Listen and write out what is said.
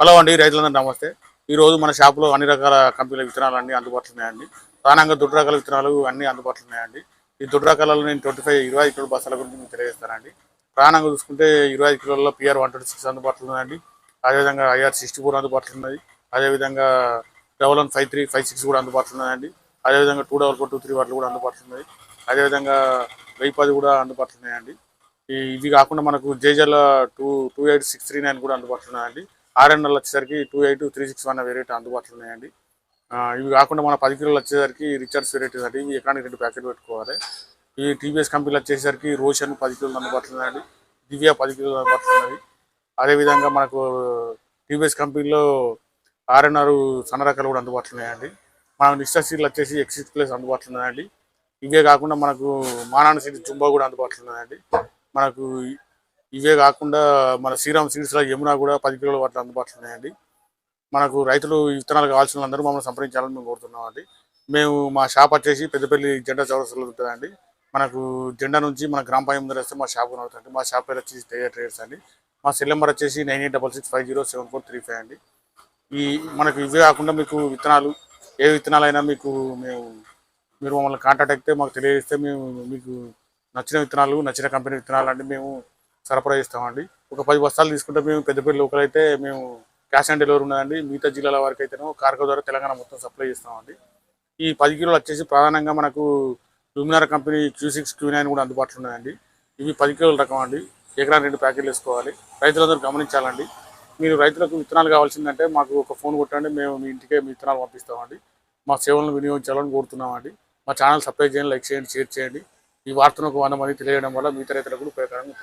Hello అండి రైతులందరూ నమస్తే. ఈ రోజు మన షాపులో అన్ని రకాల కంపెనీల విత్తనాలు అన్ని అందుబాటులో ఉన్నాయండి. ప్రధానంగా దుడ్డు రకాల విత్తనాలు అన్ని అందుబాటులో ఉన్నాయండి. ఈ దుడ్డు రకాలలో నేను ట్వంటీ ఫైవ్ ఇరవై కిలోల కిలో గురించి మీకు తెలియజేస్తానండి. ప్రధానంగా చూసుకుంటే ఇరవై ఐదు కిలోల్లో పిఆర్ వన్ ట్వంటీ సిక్స్ అందుబాటులో ఉన్నాయండి. అదేవిధంగా ఐఆర్ సిక్స్టీ ఫోర్ అందుబాటులో ఉన్నది అదేవిధంగా double one five three five six కూడా అందుబాటులో ఉన్నాయండి. అదేవిధంగా two double four two three వాటిలో కూడా అందుబాటులో ఉన్నాయి. అదేవిధంగా వెయ్యి పది కూడా అందుబాటులో ఉన్నాయండి. ఇవి కాకుండా మనకు జేజల్ two two eight six three nine కూడా అందుబాటులో ఉన్నాయండి. ఆర్ఎన్ఎల్ వచ్చేసరికి two eight three six one variety అందుబాటులో ఉన్నాయండి. ఇవి కాకుండా మన పది కిలోలు వచ్చేసరికి రిచర్డ్స్ వెరైటీస్ అంటే ఇవి ఎకరానికి రెండు ప్యాకెట్ పెట్టుకోవాలి. ఈ టీవీఎస్ కంపెనీలు వచ్చేసరికి రోషన్ పది కిలోలు అందుబాటులో ఉన్నాయండి. దివ్య పది కిలోలు అందుబాటులో ఉన్నది. అదేవిధంగా మనకు టీవీఎస్ కంపెనీలో ఆర్ఎన్ఆర్ సన్న రకాలు కూడా అందుబాటులో ఉన్నాయండి. మన నిష్ఠా సీట్లు వచ్చేసి ఎక్సిస్ ప్లేస్ అందుబాటులో ఉన్నాయండి. ఇవే కాకుండా మనకు మానాన సీట్ జుంబా కూడా అందుబాటులో ఉన్నాయండి. మనకు ఇవే కాకుండా మన శ్రీరామ్ సీడ్స్లో యమున కూడా పది కిలోల వాటిలో అందుబాటులో ఉన్నాయండి. మనకు రైతులు విత్తనాలు కావాల్సిన అందరూ మమ్మల్ని సంప్రదించాలని మేము కోరుతున్నామండి మేము మా షాప్ వచ్చేసి పెద్దపల్లి జెండా చౌరస్లో ఉంటుందండి. మనకు జెండా నుంచి మన గ్రామ పంచాయతీ ముందర వస్తే మా షాప్ కనబడుతుంది. మా షాప్ పేరు వచ్చేసి తేజ ట్రేడర్స్ అండి. మా సెల్ నెంబర్ వచ్చేసి nine eight double six five zero seven four three five అండి. ఈ మనకు ఇవే కాకుండా మీకు విత్తనాలు ఏ విత్తనాలైనా మీకు మేము మీరు మమ్మల్ని కాంటాక్ట్ అయితే మాకు తెలియజేస్తే మేము మీకు నచ్చిన విత్తనాలు నచ్చిన కంపెనీ విత్తనాలు అంటే మేము సరఫరా చేస్తామండి. ఒక పది బస్తాలు తీసుకుంటే మేము పెద్దపల్లి లోకల్ అయితే మేము క్యాష్ ఆన్ డెలివరీ ఉన్నదండి. మిగతా జిల్లాల వరకు అయితేనో కార్గో ద్వారా తెలంగాణ మొత్తం సప్లై చేస్తామండి. ఈ పది కిలోలు వచ్చేసి ప్రధానంగా మనకు Luminar company Q six Q nine కూడా అందుబాటులో ఉన్నాయండి ఇవి పది కిలోల రకం అండి. ఎకరా రెండు ప్యాకెట్లు వేసుకోవాలి. రైతులందరూ గమనించాలండి. మీరు రైతులకు విత్తనాలు కావాల్సిందంటే మాకు ఒక ఫోన్ కొట్టండి. మేము మీ ఇంటికే మీ విత్తనాలు పంపిస్తామండి. మా సేవలను వినియోగించాలని కోరుతున్నామండి. మా ఛానల్ సబ్స్క్రైబ్ చేయండి లైక్ చేయండి షేర్ చేయండి. ఈ వార్తను ఒక వంద మంది తెలియడం వల్ల మిగతా రైతులకు ఉపయోగకరంగా